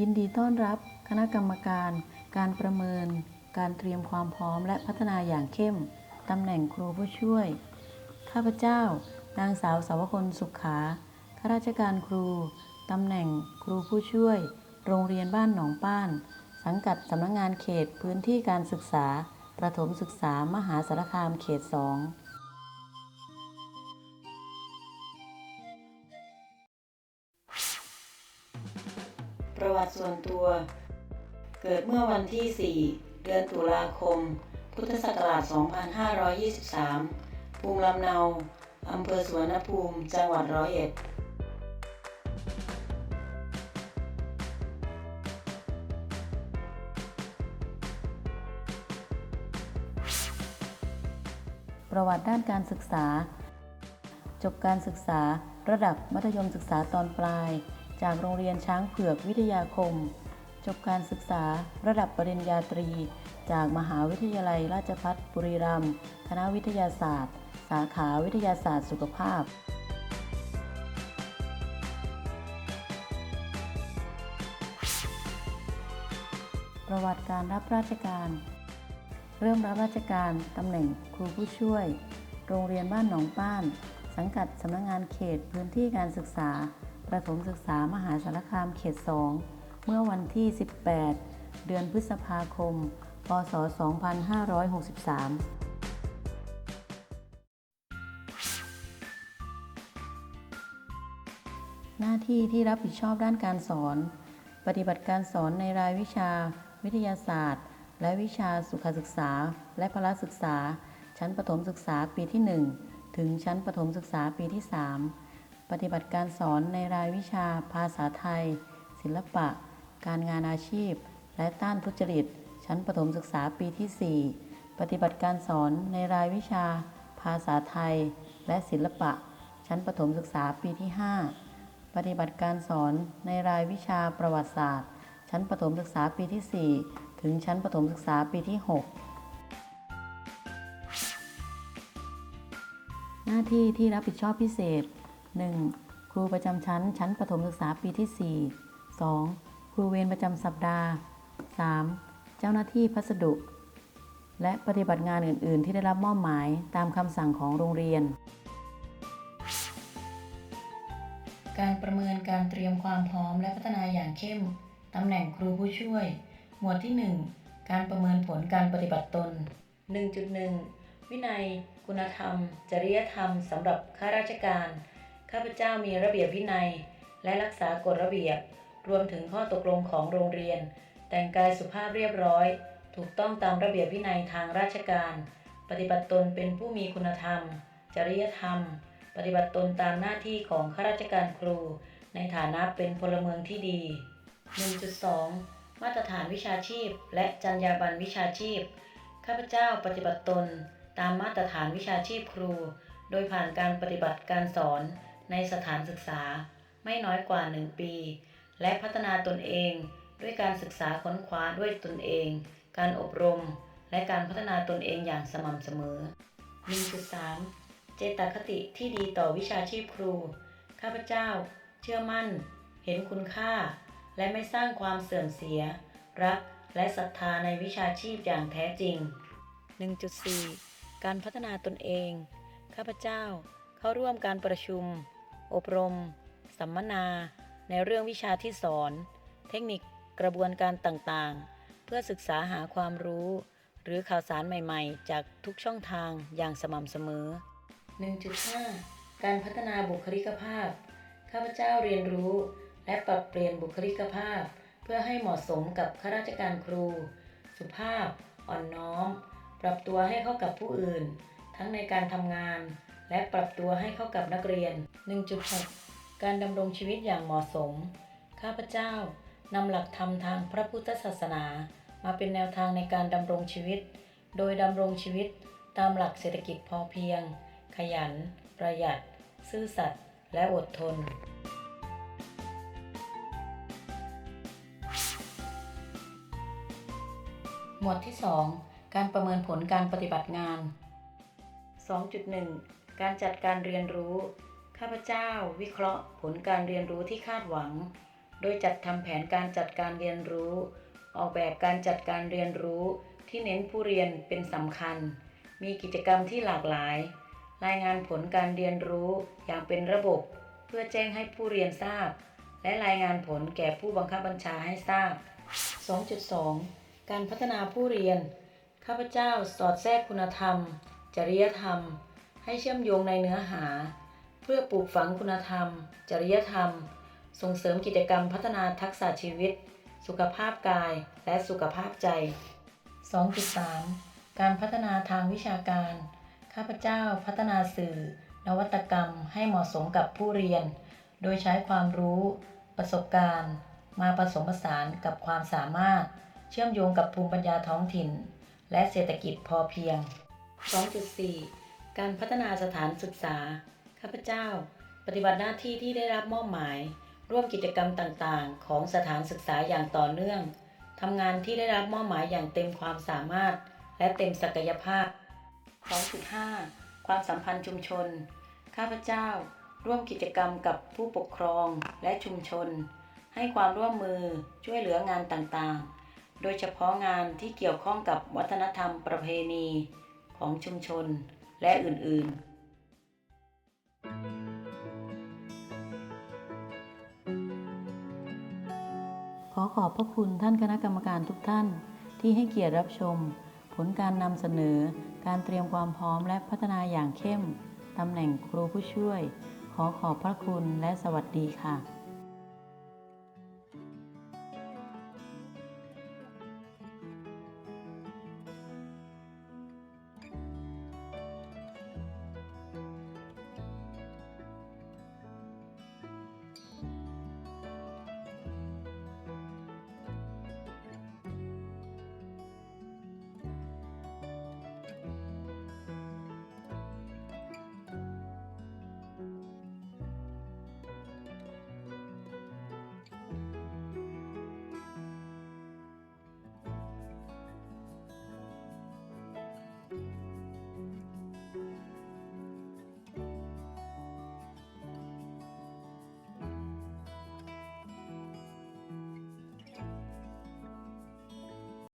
ยินดีต้อนรับคณะกรรมการ การประเมิน การเตรียมความพร้อมและพัฒนาอย่างเข้ม ตำแหน่งครูผู้ช่วย ข้าพเจ้า นางสาวสาวคนสุขขา ข้าราชการครู ตำแหน่งครูผู้ช่วย โรงเรียนบ้านหนองป้าน สังกัดสำนักงงานเขตพื้นที่การศึกษา ประถมศึกษามหาสารคามเขตสอง วัติส่วนตัว เกิดเมื่อวันที่ 4 เดือนตุลาคม พุทธศักราช 2523 ภูมิลำเนา อำเภอสวนภูมิ จังหวัดร้อยเอ็ดประวัติด้านการศึกษา จบการศึกษาระดับมัธยมศึกษาตอนปลาย จากโรงเรียนช้างเผือกวิทยาคม จบการศึกษาระดับปริญญาตรี จากมหาวิทยาลัยราชภัฏบุรีรัมย์คณะวิทยาศาสตร์ สาขาวิทยาศาสตร์สุขภาพประวัติการรับราชการ เริ่มรับราชการตำแหน่งครูผู้ช่วย โรงเรียนบ้านหนองป้าน สังกัดสำนักงงานเขตพื้นที่การศึกษา ประถมศึกษามหาสารคามเขต 2 เมื่อวันที่ 18 เดือนพฤษภาคม พศ 2563หน้าที่ที่รับผิดชอบด้านการสอน ปฏิบัติการสอนในรายวิชา วิทยาศาสตร์ และวิชาสุขศึกษา และพละศึกษา ชั้นประถมศึกษาปีที่ 1 ถึงชั้นประถมศึกษาปีที่ 3 ปฏิบัติการสอนในรายวิชาภาษาไทย ศิลปะ การงานอาชีพ และต้านทุจริต ชั้นประถมศึกษาปีที่ 4 ปฏิบัติการสอนในรายวิชา ภาษาไทย และศิลปะ ชั้นประถมศึกษาปีที่ 5 ปฏิบัติการสอนในรายวิชาประวัติศาสตร์ ชั้นประถมศึกษาปีที่ 4 ถึงชั้นประถมศึกษาปีที่ 6หน้าที่ที่รับผิดชอบพิเศษ 1. ครูประจำชั้น ชั้นประถมศึกษาปีที่ 4 2. ครูเวรประจำสัปดาห์ 3. เจ้าหน้าที่พัสดุ และปฏิบัติงานอื่น ๆ ที่ได้รับมอบหมายตามคำสั่งของโรงเรียน การประเมินการเตรียมความพร้อมและพัฒนาอย่างเข้ม ตำแหน่งครูผู้ช่วย หมวดที่ 1 การประเมินผลการปฏิบัติตน 1.1 วินัย คุณธรรม จริยธรรมสำหรับข้าราชการ ข้าพเจ้ามีระเบียบวินัย และรักษากฎระเบียบ รวมถึงข้อตกลงของโรงเรียน แต่งกายสุภาพเรียบร้อย ถูกต้องตามระเบียบวินัยทางราชการ ปฏิบัติตนเป็นผู้มีคุณธรรม จริยธรรม ปฏิบัติตนตามหน้าที่ของข้าราชการครู ในฐานะเป็นพลเมืองที่ดี 1.2 มาตรฐานวิชาชีพ และจรรยาบรรณวิชาชีพ ข้าพเจ้าปฏิบัติตน ตามมาตรฐานวิชาชีพครู โดยผ่านการปฏิบัติการสอน ในสถานศึกษาไม่น้อยกว่า 1 ปี และพัฒนาตนเองด้วยการศึกษาค้นคว้าด้วยตนเอง การอบรม และการพัฒนาตนเองอย่างสม่ำเสมอ 1.3 เจตคติที่ดีต่อวิชาชีพครู ข้าพเจ้า เชื่อมั่น เห็นคุณค่า และไม่สร้างความเสื่อมเสีย รักและศรัทธาในวิชาชีพอย่างแท้จริง 1.4 การพัฒนาตนเอง ข้าพเจ้าเข้าร่วมการประชุม อบรม สัมมนา ในเรื่องวิชาที่สอน เทคนิคกระบวนการต่างๆ เพื่อศึกษาหาความรู้ หรือข่าวสารใหม่ๆ จากทุกช่องทางอย่างสม่ำเสมอ 1.5 การพัฒนาบุคลิกภาพ ข้าพเจ้าเรียนรู้ และปรับเปลี่ยนบุคลิกภาพ เพื่อให้เหมาะสมกับข้าราชการครู สุภาพ อ่อนน้อม ปรับตัวให้เข้ากับผู้อื่น ทั้งในการทำงาน และปรับตัวให้เข้ากับนักเรียน 1.6 การดำรงชีวิตอย่างเหมาะสม ข้าพเจ้านำหลักธรรมทางพระพุทธศาสนา มาเป็นแนวทางในการดำรงชีวิต โดยดำรงชีวิตตามหลักเศรษฐกิจพอเพียง ขยัน ประหยัด ซื่อสัตย์ และอดทน หมวดที่ 2 การประเมินผลการปฏิบัติงาน 2.1 การจัดการเรียนรู้ ข้าพเจ้าวิเคราะห์ผลการเรียนรู้ที่คาดหวัง โดยจัดทำแผนการจัดการเรียนรู้ ออกแบบการจัดการเรียนรู้ที่เน้นผู้เรียนเป็นสำคัญ มีกิจกรรมที่หลากหลาย รายงานผลการเรียนรู้อย่างเป็นระบบ เพื่อแจ้งให้ผู้เรียนทราบ และรายงานผลแก่ผู้บังคับบัญชาให้ทราบ 2.2 การพัฒนาผู้เรียน ข้าพเจ้าสอดแทรกคุณธรรม จริยธรรม ให้เชื่อมโยงในเนื้อหา เพื่อปลูกฝังคุณธรรม จริยธรรม ส่งเสริมกิจกรรมพัฒนาทักษะชีวิต สุขภาพกาย และสุขภาพใจ 2.3 การพัฒนาทางวิชาการ ข้าพเจ้าพัฒนาสื่อ นวัตกรรมให้เหมาะสมกับผู้เรียน โดยใช้ความรู้ ประสบการณ์ มาผสมผสานกับความสามารถ เชื่อมโยงกับภูมิปัญญาท้องถิ่น และเศรษฐกิจพอเพียง 2.4 การพัฒนาสถานศึกษา ข้าพเจ้า ปฏิบัติหน้าที่ที่ได้รับมอบหมาย ร่วมกิจกรรมต่างๆ ของสถานศึกษาอย่างต่อเนื่องทำงานที่ได้รับมอบหมายอย่างเต็มความสามารถ และเต็มศักยภาพ 2.5 ความสัมพันธ์ชุมชน ข้าพเจ้า ร่วมกิจกรรมกับผู้ปกครองและชุมชน ให้ความร่วมมือช่วยเหลืองานต่างๆ โดยเฉพาะงานที่เกี่ยวข้องกับวัฒนธรรมประเพณีของชุมชน และอื่นๆ ขอขอบพระคุณท่านคณะกรรมการทุกท่านที่ให้เกียรติรับชม ผลการนำเสนอ การเตรียมความพร้อมและพัฒนาอย่างเข้มตำแหน่งครูผู้ช่วย ขอขอบพระคุณและสวัสดีค่ะ